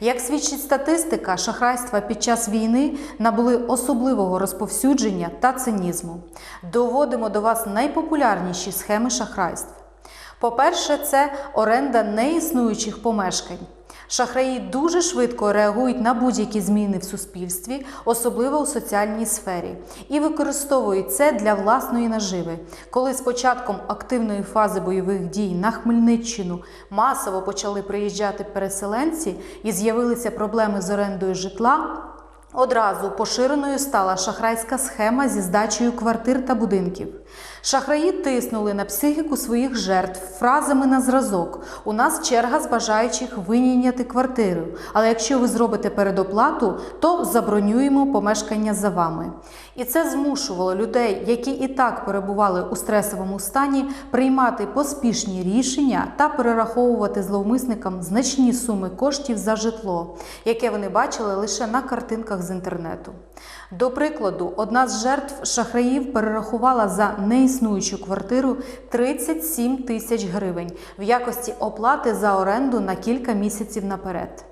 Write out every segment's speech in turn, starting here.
Як свідчить статистика, шахрайства під час війни набули особливого розповсюдження та цинізму. Доводимо до вас найпопулярніші схеми шахрайств. По-перше, це оренда неіснуючих помешкань. Шахраї дуже швидко реагують на будь-які зміни в суспільстві, особливо у соціальній сфері, і використовують це для власної наживи. Коли з початком активної фази бойових дій на Хмельниччину масово почали приїжджати переселенці і з'явилися проблеми з орендою житла. Одразу поширеною стала шахрайська схема зі здачею квартир та будинків. Шахраї тиснули на психіку своїх жертв фразами на зразок: у нас черга з бажаючих винійняти квартиру. Але якщо ви зробите передоплату, то забронюємо помешкання за вами. І це змушувало людей, які і так перебували у стресовому стані, приймати поспішні рішення та перераховувати зловмисникам значні суми коштів за житло, яке вони бачили лише на картинках з інтернету. До прикладу, одна з жертв шахраїв перерахувала за неіснуючу квартиру 37 тисяч гривень в якості оплати за оренду на кілька місяців наперед.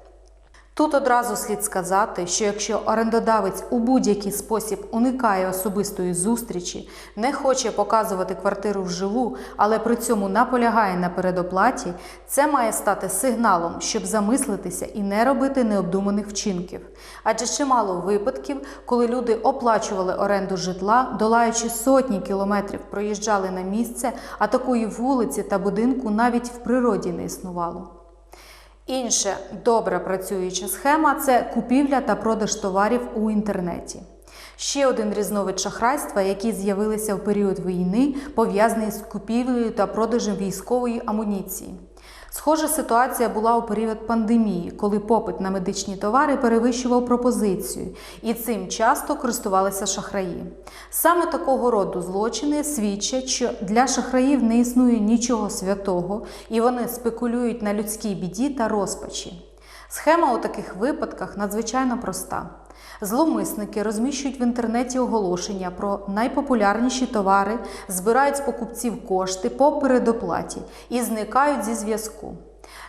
Тут одразу слід сказати, що якщо орендодавець у будь-який спосіб уникає особистої зустрічі, не хоче показувати квартиру вживу, але при цьому наполягає на передоплаті, це має стати сигналом, щоб замислитися і не робити необдуманих вчинків. Адже чимало випадків, коли люди оплачували оренду житла, долаючи сотні кілометрів, проїжджали на місце, а такої вулиці та будинку навіть в природі не існувало. Інша добре працююча схема це купівля та продаж товарів у інтернеті. Ще один різновид шахрайства, які з'явилися в період війни, пов'язаний з купівлею та продажем військової амуніції. Схожа ситуація була у період пандемії, коли попит на медичні товари перевищував пропозицію, і цим часто користувалися шахраї. Саме такого роду злочини свідчать, що для шахраїв не існує нічого святого, і вони спекулюють на людській біді та розпачі. Схема у таких випадках надзвичайно проста. Зловмисники розміщують в інтернеті оголошення про найпопулярніші товари, збирають з покупців кошти по передоплаті і зникають зі зв'язку.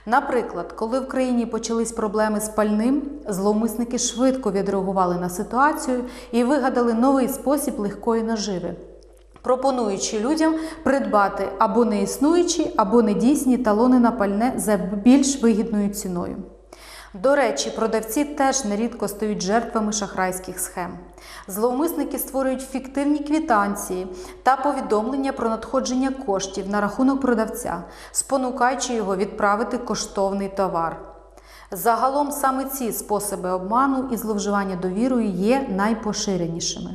Наприклад, коли в країні почались проблеми з пальним, зловмисники швидко відреагували на ситуацію і вигадали новий спосіб легкої наживи, пропонуючи людям придбати або неіснуючі, або недійсні талони на пальне за більш вигідною ціною. До речі, продавці теж нерідко стають жертвами шахрайських схем. Зловмисники створюють фіктивні квітанції та повідомлення про надходження коштів на рахунок продавця, спонукаючи його відправити коштовний товар. Загалом саме ці способи обману і зловживання довірою є найпоширенішими.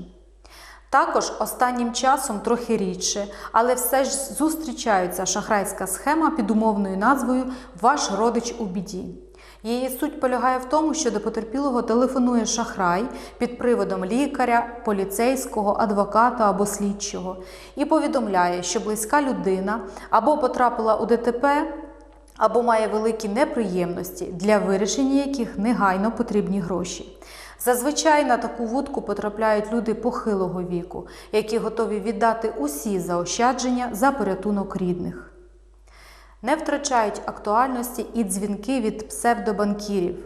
Також останнім часом трохи рідше, але все ж зустрічається шахрайська схема під умовною назвою Ваш родич у біді. Її суть полягає в тому, що до потерпілого телефонує шахрай під приводом лікаря, поліцейського, адвоката або слідчого і повідомляє, що близька людина або потрапила у ДТП, або має великі неприємності, для вирішення яких негайно потрібні гроші. Зазвичай на таку вудку потрапляють люди похилого віку, які готові віддати усі заощадження за порятунок рідних. Не втрачають актуальності і дзвінки від псевдобанкірів,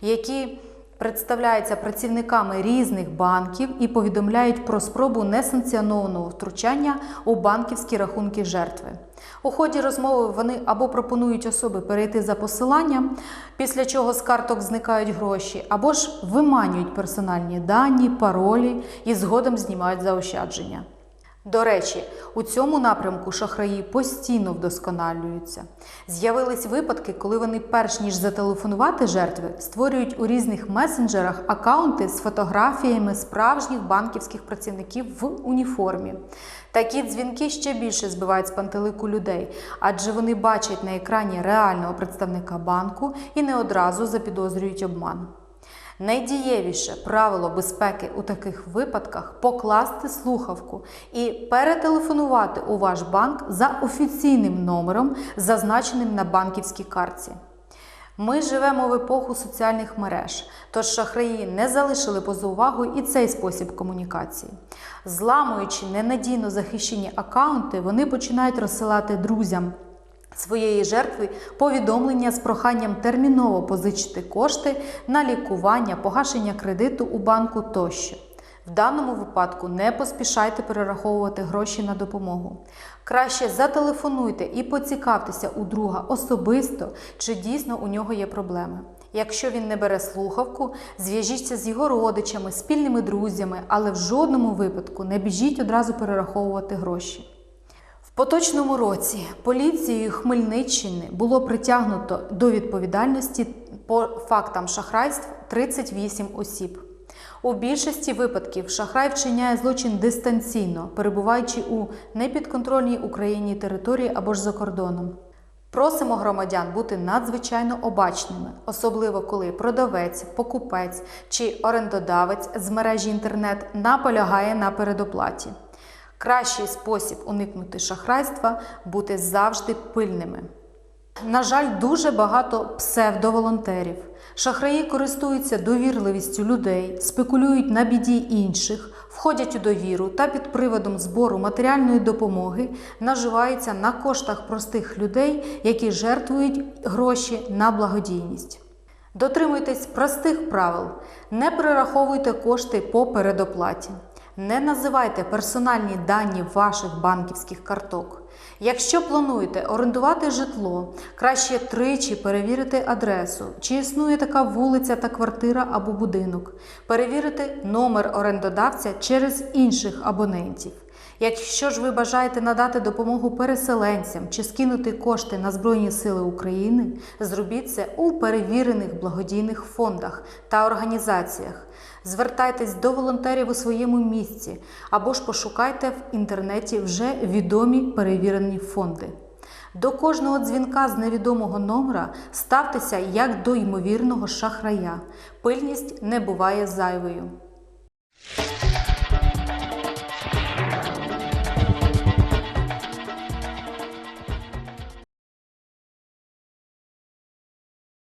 які представляються працівниками різних банків і повідомляють про спробу несанкціонованого втручання у банківські рахунки жертви. У ході розмови вони або пропонують особи перейти за посиланням, після чого з карток зникають гроші, або ж виманюють персональні дані, паролі і згодом знімають заощадження. До речі, у цьому напрямку шахраї постійно вдосконалюються. З'явились випадки, коли вони, перш ніж зателефонувати жертви, створюють у різних месенджерах акаунти з фотографіями справжніх банківських працівників в уніформі. Такі дзвінки ще більше збивають з пантелику людей, адже вони бачать на екрані реального представника банку і не одразу запідозрюють обман. Найдієвіше правило безпеки у таких випадках покласти слухавку і перетелефонувати у ваш банк за офіційним номером, зазначеним на банківській картці. Ми живемо в епоху соціальних мереж, тож шахраї не залишили поза увагою і цей спосіб комунікації. Зламуючи ненадійно захищені акаунти, вони починають розсилати друзям своєї жертви повідомлення з проханням терміново позичити кошти на лікування, погашення кредиту у банку тощо. В даному випадку не поспішайте перераховувати гроші на допомогу. Краще зателефонуйте і поцікавтеся у друга особисто, чи дійсно у нього є проблеми. Якщо він не бере слухавку, зв'яжіться з його родичами, спільними друзями, але в жодному випадку не біжіть одразу перераховувати гроші. Поточному році поліцією Хмельниччини було притягнуто до відповідальності по фактам шахрайств 38 осіб. У більшості випадків шахрай вчиняє злочин дистанційно, перебуваючи у непідконтрольній Україні території або ж за кордоном. Просимо громадян бути надзвичайно обачними, особливо коли продавець, покупець чи орендодавець з мережі інтернет наполягає на передоплаті. Кращий спосіб уникнути шахрайства бути завжди пильними. На жаль, дуже багато псевдоволонтерів. Шахраї користуються довірливістю людей, спекулюють на біді інших, входять у довіру та під приводом збору матеріальної допомоги наживаються на коштах простих людей, які жертвують гроші на благодійність. Дотримуйтесь простих правил, не перераховуйте кошти по передоплаті. Не називайте персональні дані ваших банківських карток. Якщо плануєте орендувати житло, краще тричі перевірити адресу, чи існує така вулиця та квартира або будинок, перевірити номер орендодавця через інших абонентів. Якщо ж ви бажаєте надати допомогу переселенцям чи скинути кошти на Збройні Сили України, зробіть це у перевірених благодійних фондах та організаціях. Звертайтесь до волонтерів у своєму місці або ж пошукайте в інтернеті вже відомі перевірені фонди. До кожного дзвінка з невідомого номера ставтеся як до ймовірного шахрая. Пильність не буває зайвою.